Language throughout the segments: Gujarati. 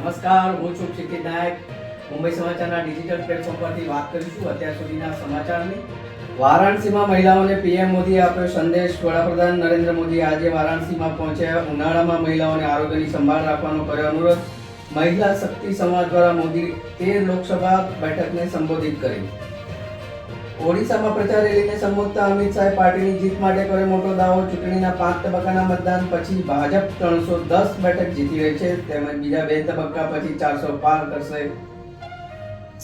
નમસ્કાર, હું છું ક્ષિતિજ નાયક. મુંબઈ સમાચારના ડિજિટલ પ્લેટફોર્મ પરથી વાત કરીશું. અત્યાર સુધીના સમાચારની. વારાણસીમાં મહિલાઓને પીએમ મોદીએ આપ્યો સંદેશ. વડાપ્રધાન નરેન્દ્ર મોદી આજે વારાણસીમાં પહોંચ્યા. ઉનાળામાં મહિલાઓને આરોગ્યની સંભાળ રાખવાનો કર્યો અનુરોધ. મહિલા શક્તિ સમાજ દ્વારા મોદી તેર લોકસભા બેઠકને સંબોધિત કરી. ઓડિશામાં પ્રચાર રેલીને સંબોધતા અમિત શાહે પાર્ટીની જીત માટે કર્યો મોટો દાવો. ચૂંટણીના પાંચ તબક્કાના મતદાન પછી ભાજપ ત્રણસો દસ બેઠક જીતી રહી છે. તેમજ બીજા બે તબક્કા પછી ચારસો પાર કરશે.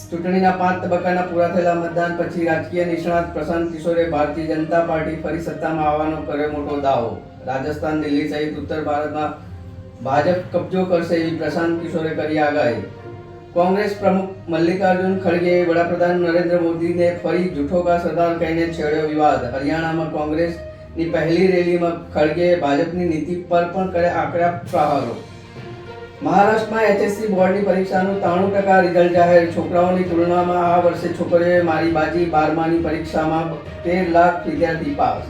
ચૂંટણીના પાંચ તબક્કાના પૂરા થયેલા મતદાન પછી રાજકીય નિષ્ણાત પ્રશાંત કિશોરે ભારતીય જનતા પાર્ટી ફરી સત્તામાં આવવાનો કર્યો મોટો દાવો. રાજસ્થાન દિલ્હી સહિત ઉત્તર ભારતમાં ભાજપ કબજો કરશે એવી પ્રશાંત કિશોરે કરી આગાહી. કોંગ્રેસ પ્રમુખ મલ્લિકાર્જુન ખડગેએ વડાપ્રધાન નરેન્દ્ર મોદીને ફરી જૂઠો કા સરદાર કહીને છેડ્યો વિવાદ. હરિયાણામાં કોંગ્રેસની પહેલી રેલીમાં ખડગેએ ભાજપની નીતિ પર પણ કરે આકરા પ્રહારો. મહારાષ્ટ્રમાં એચએસસી બોર્ડની પરીક્ષાનું ત્રાણું ટકા રિઝલ્ટ જાહેર. છોકરાઓની તુલનામાં આ વર્ષે છોકરીઓએ મારી બાજી બારમાની પરીક્ષામાં તેર લાખ વિદ્યાર્થી પાસ.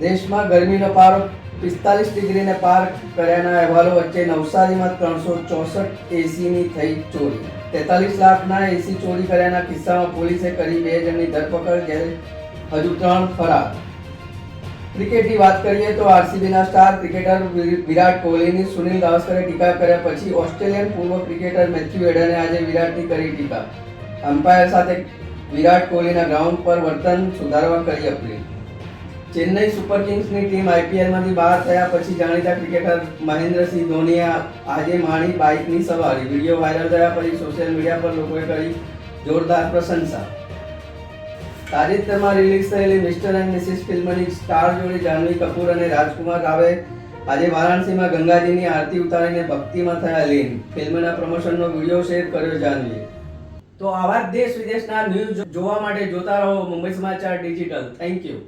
દેશમાં ગરમીનો પારો પિસ્તાલીસ ડિગ્રીને પાર કર્યાના અહેવાલો વચ્ચે નવસારીમાં ત્રણસો ચોસઠ એસીની થઈ ચોરી. તેતાલીસ લાખના એસી ચોરી કર્યાના કિસ્સામાં પોલીસે કરી બે જણની ધરપકડ જ્યારે હજુ ત્રણ ફરાર. ક્રિકેટની વાત કરીએ તો આરસીબીના સ્ટાર ક્રિકેટર વિરાટ કોહલીની સુનિલ ગાવસ્કરે ટીકા કર્યા પછી ઓસ્ટ્રેલિયન પૂર્વ ક્રિકેટર મેથ્યુ એડને આજે વિરાટની કરી ટીકા. અમ્પાયર સાથે વિરાટ કોહલીના ગ્રાઉન્ડ પર વર્તન સુધારવા કરી અપીલ. ચેન્નઈ સુપર કિંગ્સની ટીમ આઈપીએલમાંથી બહાર થયા પછી જાણીતા ક્રિકેટર મહેન્દ્રસિંહ ધોનીએ આજે માણી બાઇકની સવારી. વીડિયો વાયરલ થયા પછી સોશિયલ મીડિયા પર લોકોએ કરી જોરદાર પ્રશંસા. તાજેતરમાં રિલીઝ થયેલી મિસ્ટર એન્ડ મિસિસ ફિલ્મની સ્ટાર જોડી જાહ્નવી કપૂર અને રાજકુમાર રાવે આજે વારાણસીમાં ગંગાજીની આરતી ઉતારીને ભક્તિમાં થયા લીન. ફિલ્મના પ્રમોશનનો વીડિયો શેર કર્યો જાહ્નવીએ તો આવા દેશ વિદેશના ન્યૂઝ જોવા માટે જોતા રહો મુંબઈ સમાચાર ડિજિટલ. Thank you.